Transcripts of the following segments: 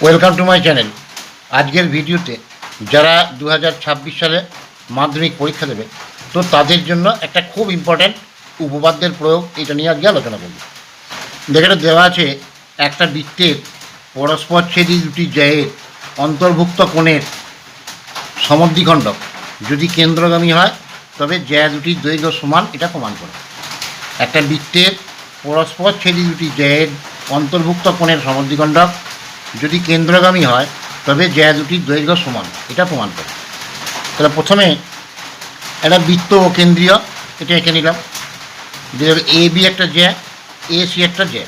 Welcome to my channel আজকের ভিডিওতে যারা দু হাজার ছাব্বিশ সালে মাধ্যমিক পরীক্ষা দেবে, তো তাদের জন্য একটা খুব ইম্পর্ট্যান্ট উপপাদ্যের প্রয়োগ এটা নিয়ে আজকে আলোচনা করব। যেখানে দেওয়া আছে, একটা বৃত্তের পরস্পরচ্ছেদী দুটি জয়ের অন্তর্ভুক্ত কোণের সমদ্বিখণ্ডক যদি কেন্দ্রগামী হয়, তবে জ্যা দুটির দৈর্ঘ্য সমান এটা প্রমাণ করে। একটা বৃত্তের পরস্পরচ্ছেদী দুটি জয়ের অন্তর্ভুক্ত কোণের সমদ্বিখণ্ডক যদি কেন্দ্রগামী হয়, তবে জ্যা দুটির দৈর্ঘ্য সমান। এটা প্রমাণ করে। তাহলে প্রথমে একটা বৃত্ত ও কেন্দ্রীয়, এটা এঁকে নিলাম। এ, বি একটা জ্যা, এ, সি একটা জ্যা।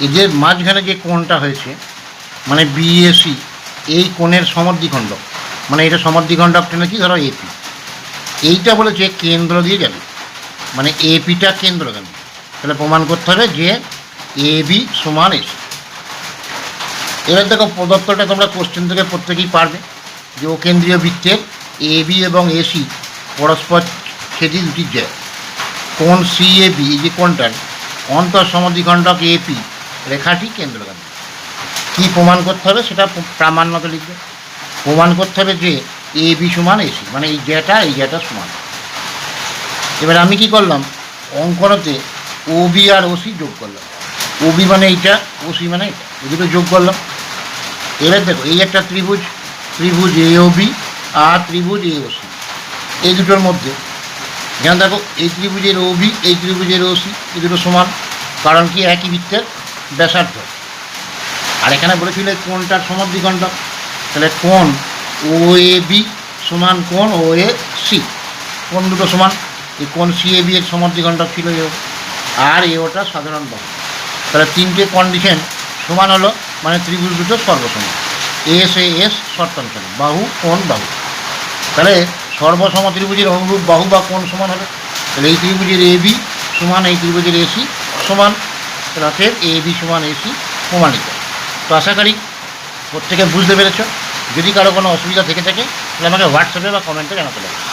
এদের মাঝখানে যে কোণটা হয়েছে মানে বি বিএসি এই কোণের সমদ্বিখণ্ডক মানে এটা সমদ্বিখণ্ডকটা নাকি, ধরো এপি এইটা বলেছে কেন্দ্র দিয়ে যাবে। মানে এপিটা কেন্দ্রগামী। তাহলে প্রমাণ করতে হবে যে এ, বি সমান এসি এবার দেখো প্রদত্তটা তোমরা কোশ্চেন থেকে প্রত্যেকেই পারবে যে ও কেন্দ্রীয় বৃত্তের এ বি এবং এসি পরস্পর ছেদি দুটি জ্যা। কোন সি এ বি এই যে কোনটার অন্তর সমদ্বিখণ্ডক এপি রেখাটি কেন্দ্রগামী কী প্রমাণ করতে হবে সেটা প্র- প্রামাণ্যত লিখবে। প্রমাণ করতে হবে যে এ বি সমান এসি মানে এই জ্যাটা এই জ্যাটা সমান। এবার আমি কি করলাম? অঙ্কনতে ও বি আর ওসি যোগ করলাম। ও বি মানে এইটা ওসি মানে এটা দুটো যোগ করলাম। এবার দেখো, এই একটা ত্রিভুজ ত্রিভুজ এ ও বি আর ত্রিভুজ এ ও সি। এই দুটোর মধ্যে, যেমন দেখো, এই ত্রিভুজের ও বি, এই ত্রিভুজের ও সি, এই দুটো সমান, কারণ কি একই বৃত্তের ব্যাসার্ধ। আর এখানে বলেছিল কোনটার সমদ্বিখণ্ডক তাহলে কোন ও এ বি সমান কোন ও এ সি? কোন দুটো সমান? এই কোন সি এ বি এর সমদ্বিখণ্ডক ছিল এও আর এ ওটা সাধারণ বাহু তাহলে তিনটে কন্ডিশন সমান হলো মানে ত্রিভুজ দুটো সর্বসমান। এস এ এস শর্তানুসারে বাহু কোন বাহু। তাহলে সর্বসম ত্রিভুজের অনুরূপ বাহু বা কোন সমান হবে? তাহলে এই ত্রিভুজের এ বি সমান, এই ত্রিভুজের এসি সমান অতএব এ বি সমান এসি প্রমাণিত। তো আশা করি প্রত্যেকে বুঝতে পেরেছ। যদি কারও কোনো অসুবিধা থেকে থাকে, তাহলে আমাকে হোয়াটসঅ্যাপে বা কমেন্টে জানাতে পারো।